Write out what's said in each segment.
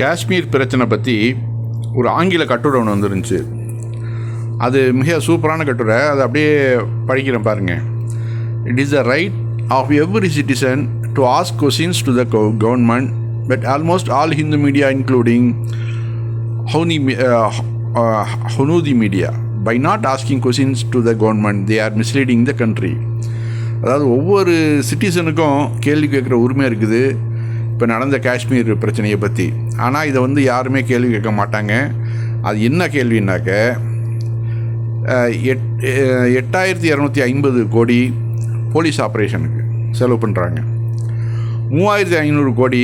காஷ்மீர் பிரச்சனை பற்றி ஒரு ஆங்கில கட்டுரை ஒன்று வந்துருந்துச்சு. அது மிக சூப்பரான கட்டுரை. அதை அப்படியே படிக்கிறேன் பாருங்கள் it is the right of every citizen to ask questions to the government but almost all Hindu media including ஹவுனி ஹுனூதி media by not asking questions to the government they are misleading the country அதாவது ஒவ்வொரு சிட்டிசனுக்கும் கேள்வி கேட்குற உரிமை இருக்குது. இப்போ நடந்த காஷ்மீர் பிரச்சனையை பற்றி ஆனால் இதை வந்து யாருமே கேள்வி கேட்க மாட்டாங்க. அது என்ன கேள்வின்னாக்க எட் எட்டாயிரத்தி இரநூத்தி ஐம்பது கோடி போலீஸ் ஆப்ரேஷனுக்கு செலவு பண்ணுறாங்க மூவாயிரத்தி ஐநூறு கோடி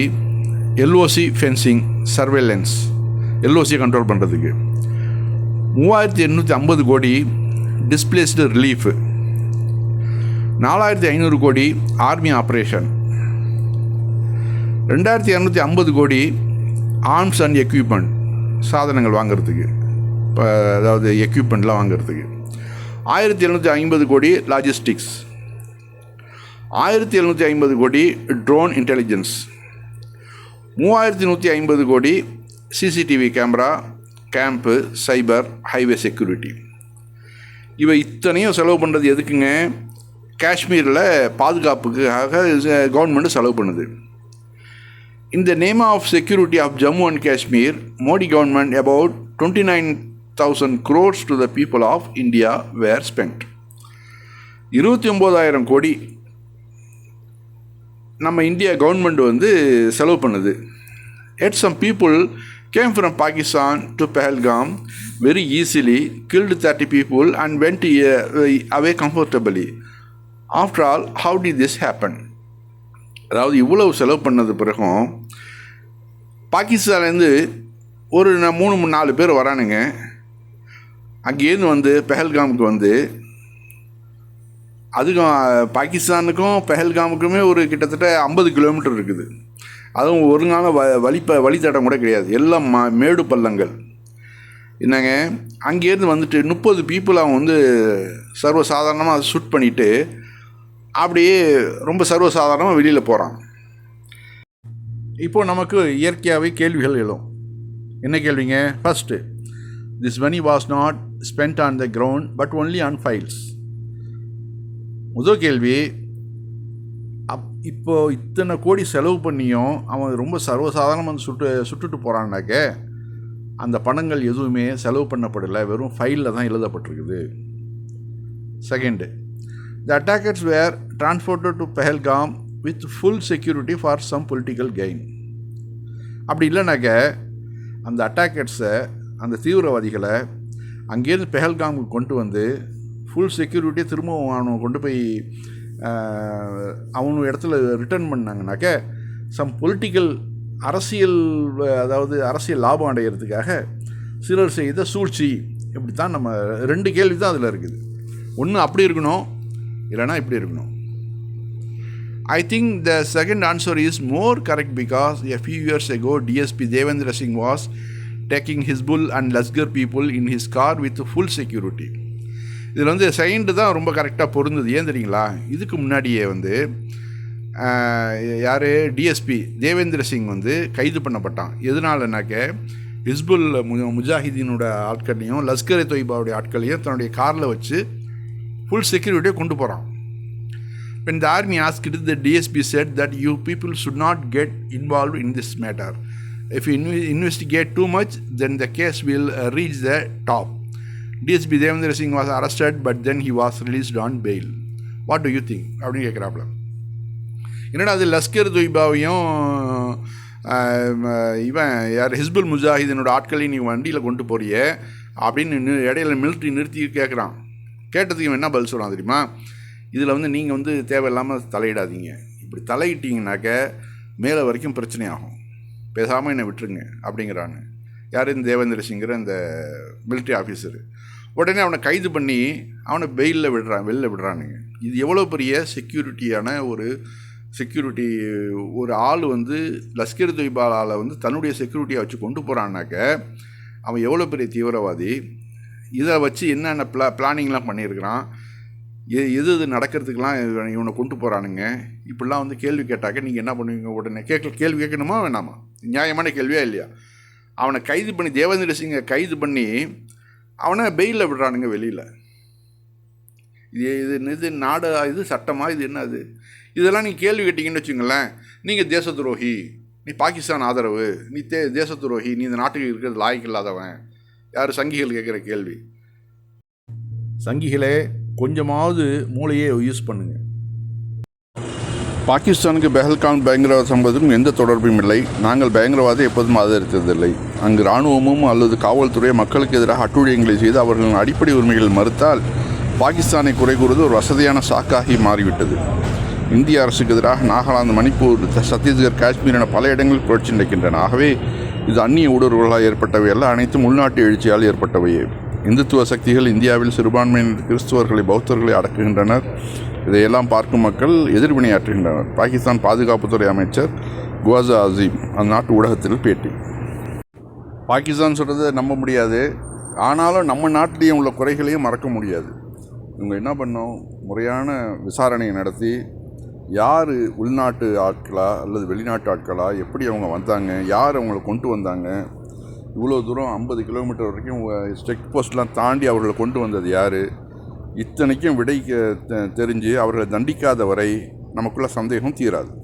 எல்ஓசி ஃபென்சிங் சர்வேலன்ஸ் எல்ஓசியை கண்ட்ரோல் பண்ணுறதுக்கு மூவாயிரத்தி எண்ணூற்றி ஐம்பது கோடி டிஸ்பிளேஸ்டு ரிலீஃபு. நாலாயிரத்தி ஐநூறு கோடி ஆர்மி ஆப்ரேஷன். ரெண்டாயிரத்தி இரநூத்தி ஐம்பது கோடி ஆர்ம்ஸ் அண்ட் எக்யூப்மெண்ட் சாதனங்கள் வாங்குறதுக்கு. இப்போ அதாவது எக்யூப்மெண்ட்லாம் வாங்குறதுக்கு. ஆயிரத்தி எழுநூற்றி ஐம்பது கோடி லாஜிஸ்டிக்ஸ் ஆயிரத்தி எழுநூற்றி ஐம்பது கோடி ட்ரோன் இன்டெலிஜென்ஸ் மூவாயிரத்தி நூற்றி ஐம்பது கோடி CCTV camera camp cyber highway security இவை இத்தனையும் செலவு பண்ணுறது எதுக்குங்க? காஷ்மீரில் பாதுகாப்புக்காக கவர்மெண்ட்டு செலவு பண்ணுது. இந்த name of security of Jammu and Kashmir Modi government about twenty nine thousand crores to the people of India were spend இருபத்தி ஒம்போதாயிரம் கோடி நம்ம இந்தியா கவர்மெண்ட் வந்து செலவு பண்ணுது. At some people came from Pakistan to Pahalgam very easily killed thirty people and went away comfortably after all how did this happen அதாவது இவ்வளவு செலவு பண்ணது பிறகும் பாகிஸ்தான்லேருந்து ஒரு மூணு மூணு நாலு பேர் வரானுங்க. அங்கேருந்து வந்து பெஹல்காமுக்கு வந்து அதுக்கும் பாகிஸ்தானுக்கும் பெஹல்காமுக்குமே ஒரு கிட்டத்தட்ட ஐம்பது கிலோமீட்டர் இருக்குது. அதுவும் ஒருங்கால வ வழிப்ப வழித்தடம் கூட கிடையாது. எல்லாம் ம மேடு பள்ளங்கள். என்னங்க? அங்கேருந்து வந்துட்டு முப்பது பீப்புள் அவன் வந்து சர்வசாதாரணமாக ஷூட் பண்ணிவிட்டு அப்படியே ரொம்ப சர்வசாதாரணமாக வெளியில் போகிறான் இப்போ நமக்கு இயற்கையாகவே கேள்விகள் எழும். என்ன கேள்விங்க? First this money was not spend on the ground but only on files முதல் கேள்வி அப் இப்போ இத்தனை கோடி செலவு பண்ணியும் அவன் ரொம்ப சர்வசாதாரணமாக வந்து சுட்டு சுட்டுட்டு போகிறான்னாக்க அந்த பணங்கள் எதுவுமே செலவு பண்ணப்படலை. வெறும் ஃபைலில் தான் எழுதப்பட்டிருக்குது. Second the attackers were transported to Pahalgam with full security for some political gain அப்படி இல்லைனாக்க அந்த அட்டாக்கர்ஸை அந்த தீவிரவாதிகளை அங்கேருந்து பெஹல்காமுக்கு கொண்டு வந்து ஃபுல் செக்யூரிட்டியை திரும்பவும் அவனை கொண்டு போய் அவனு இடத்துல ரிட்டர்ன் பண்ணாங்கனாக்க சம் பொலிட்டிக்கல் அரசியல் அதாவது அரசியல் லாபம் அடைகிறதுக்காக சிலர் செய்த சூழ்ச்சி. இப்படி தான் நம்ம ரெண்டு கேள்வி தான் அதில் இருக்குது. ஒன்று அப்படி இருக்கணும் இல்லைன்னா இப்படி இருக்கணும். I think the second answer is more correct because a few years ago DSP Devendra Singh was taking Hizbul and Lasgar people in his car with full security. இதில் வந்து செகண்டு தான் ரொம்ப கரெக்டாக பொருந்தது. ஏன் தெரியுங்களா? இதுக்கு முன்னாடியே வந்து யார்? டிஎஸ்பி தேவேந்திர சிங் வந்து கைது பண்ணப்பட்டான். எதனாலனாக்க ஹிஸ்புல் மு முஜாஹிதீனோட ஆட்களையும் லஸ்கர் தொய்பாவுடைய ஆட்களையும் தன்னுடைய காரில் வச்சு ஃபுல் செக்யூரிட்டியை கொண்டு போகிறான் When the army asked it, the DSP said that you people should not get involved in this matter. If you investigate too much, then the case will reach the DSP Devendra Singh was arrested but then he was released on bail what do you think அப்படின்னு கேட்குறாப்புல என்னடா அது லஸ்கர் துய்பாவையும் இவன் யார் ஹிஸ்புல் முஜாஹிதனோட ஆட்களையும் நீ வண்டியில் கொண்டு போறிய அப்படின்னு இடையில மிலிட்ரி நிறுத்தி கேட்குறான் கேட்டதுக்கு இவன் என்ன பதில் சொல்கிறான் தெரியுமா இதில் வந்து நீங்கள் வந்து தேவையில்லாமல் தலையிடாதீங்க. இப்படி தலையிட்டீங்கனாக்க மேலே வரைக்கும் பிரச்சனை ஆகும் பேசாமல் என்னை விட்டுருங்க அப்படிங்கிறான்னு யார்? இந்த தேவேந்திர சிங்கிற இந்த மிலிட்ரி ஆஃபீஸர் உடனே அவனை கைது பண்ணி அவனை பெயிலில் விடுறான் வெளில விடுறானுங்க. இது எவ்வளோ பெரிய செக்யூரிட்டியான ஒரு செக்யூரிட்டி ஒரு ஆள் வந்து லஷ்கர் தொய்பாலால் வந்து தன்னுடைய செக்யூரிட்டியை வச்சு கொண்டு போகிறான்னாக்க அவன் எவ்வளோ பெரிய தீவிரவாதி? இதை வச்சு என்னென்ன பிளா பிளானிங்லாம் பண்ணியிருக்கிறான்? எது எது எது நடக்கிறதுக்கெலாம் இவனை- இவனை கொண்டு போகிறானுங்க இப்படிலாம் வந்து கேள்வி கேட்டாக்க நீங்கள் என்ன பண்ணுவீங்க? உடனே கேட்க கேள்வி கேட்கணுமா வேணாமா? நியாயமான கேள்வியா இல்லையா? அவனை கைது பண்ணி தேவேந்திர சிங்கை கைது பண்ணி அவனை பெயிலில் விடுறானுங்க வெளியில். இது இது இது நாடு இது சட்டமாக இது என்ன அது இதெல்லாம் நீங்கள் கேள்வி கேட்டிங்கன்னு வச்சுங்களேன் நீங்கள் தேச துரோகி நீ பாகிஸ்தான் ஆதரவு. நீ தே தேச துரோகி நீ இந்த நாட்டுக்கு இருக்கிறது லாய்க்கு இல்லாதவன் யார் சங்கிகள் கேட்குற கேள்வி? சங்கிகளே கொஞ்சமாவது மூளையே யூஸ் பண்ணுங்க. பாகிஸ்தானுக்கு பெஹல்கான் பயங்கரவாத சம்பவத்துக்கும் எந்த தொடர்பும் இல்லை. நாங்கள் பயங்கரவாதத்தை எப்போதும் ஆதரித்ததில்லை. அங்கு இராணுவமும் அல்லது காவல்துறை மக்களுக்கு எதிராக அட்டுழியங்களை செய்து அவர்களின் அடிப்படை உரிமைகள் மறுத்தால் பாகிஸ்தானை குறை கூறுவது ஒரு வசதியான சாக்காகி மாறிவிட்டது. இந்திய அரசுக்கு எதிராக நாகாலாந்து மணிப்பூர் சத்தீஸ்கர் காஷ்மீர் என பல இடங்களில் புரட்சி நடக்கின்றன ஆகவே இது அந்நிய ஊடுருவலால் ஏற்பட்டவை அல்ல அனைத்தும் உள்நாட்டு எழுச்சியால் ஏற்பட்டவையே. இந்துத்துவ சக்திகள் இந்தியாவில் சிறுபான்மையினர் கிறிஸ்துவர்களை பௌத்தர்களை அடக்குகின்றனர். இதையெல்லாம் பார்க்கும் மக்கள் எதிர்வினையாற்றுகின்றனர். பாகிஸ்தான் பாதுகாப்புத்துறை அமைச்சர் குவாசா அசீம் அந்நாட்டு ஊடகத்தில் பேட்டி. பாகிஸ்தான் சொல்கிறத நம்ப முடியாது. ஆனாலும் நம்ம நாட்டிலேயும் உள்ள குறைகளையும் மறக்க முடியாது. இவங்க என்ன பண்ணோம்? முறையான விசாரணையை நடத்தி யார் உள்நாட்டு ஆட்களா அல்லது வெளிநாட்டு ஆட்களா எப்படி அவங்க வந்தாங்க யார் அவங்கள கொண்டு வந்தாங்க இவ்வளோ தூரம் ஐம்பது கிலோமீட்டர் வரைக்கும் செக் போஸ்ட்லாம் தாண்டி அவர்களை கொண்டு வந்தது யார்? இத்தனைக்கும் விடை தெ- தெரிஞ்சு அவர்களை தண்டிக்காத வரை நமக்குள்ள சந்தேகம் தீராது.